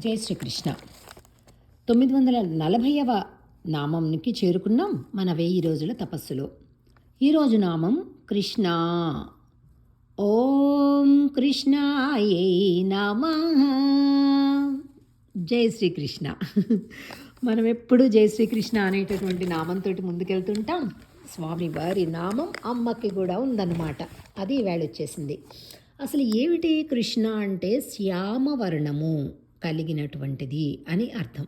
జై శ్రీకృష్ణ. తొమ్మిది వందల నలభైవ నామంకి చేరుకున్నాం మన వెయ్యి రోజుల తపస్సులో. ఈరోజు నామం కృష్ణ. ఓం కృష్ణాయై నమ. జై శ్రీకృష్ణ. మనం ఎప్పుడు జై శ్రీకృష్ణ అనేటటువంటి నామంతో ముందుకెళ్తుంటాం. స్వామి వారి నామం అమ్మకి కూడా ఉందన్నమాట. అది వేళ వచ్చేసింది. అసలు ఏమిటి కృష్ణ అంటే శ్యామవర్ణము. కలిగినటువంటిది అని అర్థం.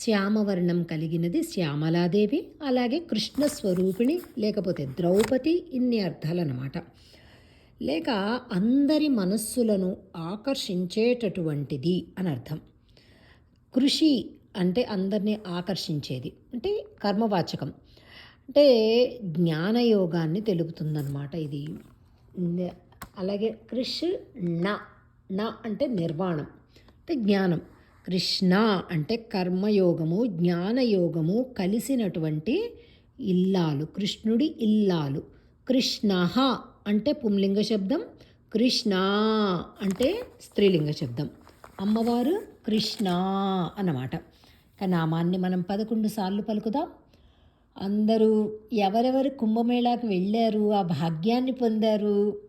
శ్యామవర్ణం కలిగినది శ్యామలాదేవి అలాగే కృష్ణ స్వరూపిణి లేకపోతే ద్రౌపది ఇన్ని అర్థాలన్నమాట. లేక అందరి మనస్సులను ఆకర్షించేటటువంటిది అని అర్థం. కృషి అంటే అందరినీ ఆకర్షించేది అంటే కర్మవాచకం. అంటే జ్ఞానయోగాన్ని తెలుపుతుందన్నమాట ఇది. అలాగే కృష్ న అంటే నిర్వాణం. జ్ఞానం. కృష్ణ అంటే కర్మయోగము జ్ఞానయోగము కలిసినటువంటి ఇల్లాలు కృష్ణుడి ఇల్లాలు. కృష్ణ అంటే పుంలింగ శబ్దం కృష్ణ అంటే స్త్రీలింగ శబ్దం. అమ్మవారు కృష్ణ అన్నమాట. ఇక నామాన్ని మనం పదకొండు సార్లు పలుకుదాం. అందరూ ఎవరెవరు కుంభమేళాకు వెళ్ళారు ఆ భాగ్యాన్ని పొందారు?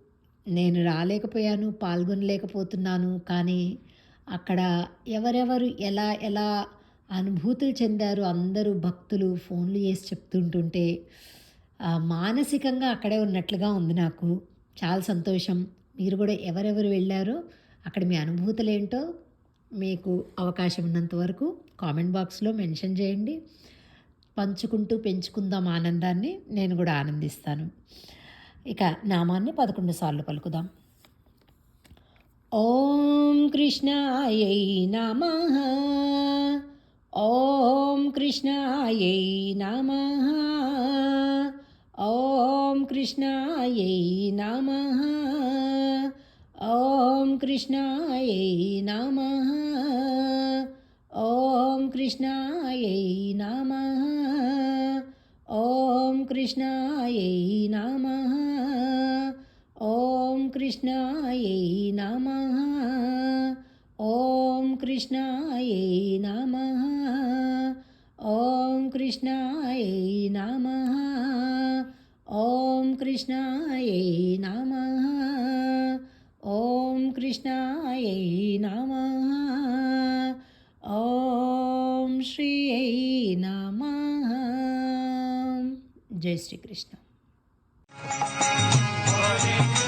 నేను రాలేకపోయాను పాల్గొనలేకపోతున్నాను కానీ అక్కడ ఎవరెవరు ఎలా ఎలా అనుభూతులు చెందారు అందరూ భక్తులు ఫోన్లు చేసి చెప్తుంటుంటే మానసికంగా అక్కడే ఉన్నట్లుగా ఉంది నాకు. చాలా సంతోషం. మీరు కూడా ఎవరెవరు వెళ్ళారో అక్కడ మీ అనుభూతులు ఏంటో మీకు అవకాశం ఉన్నంత వరకు కామెంట్ బాక్స్లో మెన్షన్ చేయండి. పంచుకుంటూ పెంచుకుందాం ఆనందాన్ని నేను కూడా ఆనందిస్తాను. ఇక నామాన్ని పదకొండు సార్లు పలుకుదాం. ఓ कृष्णायै नमः। ॐ कृष्णायै नमः। ॐ कृष्णायै नमः। ॐ कृष्णायै नमः। ॐ कृष्णायै नमः। ॐ कृष्णायै नमः। ॐ कृष्णायै नमः। ॐ कृष्णायै नमः। ॐ कृष्णायै नमः। ॐ कृष्णायै नमः। ॐ कृष्णायै नमः। ॐ श्रियै नमः। जय श्रीकृष्ण। Hare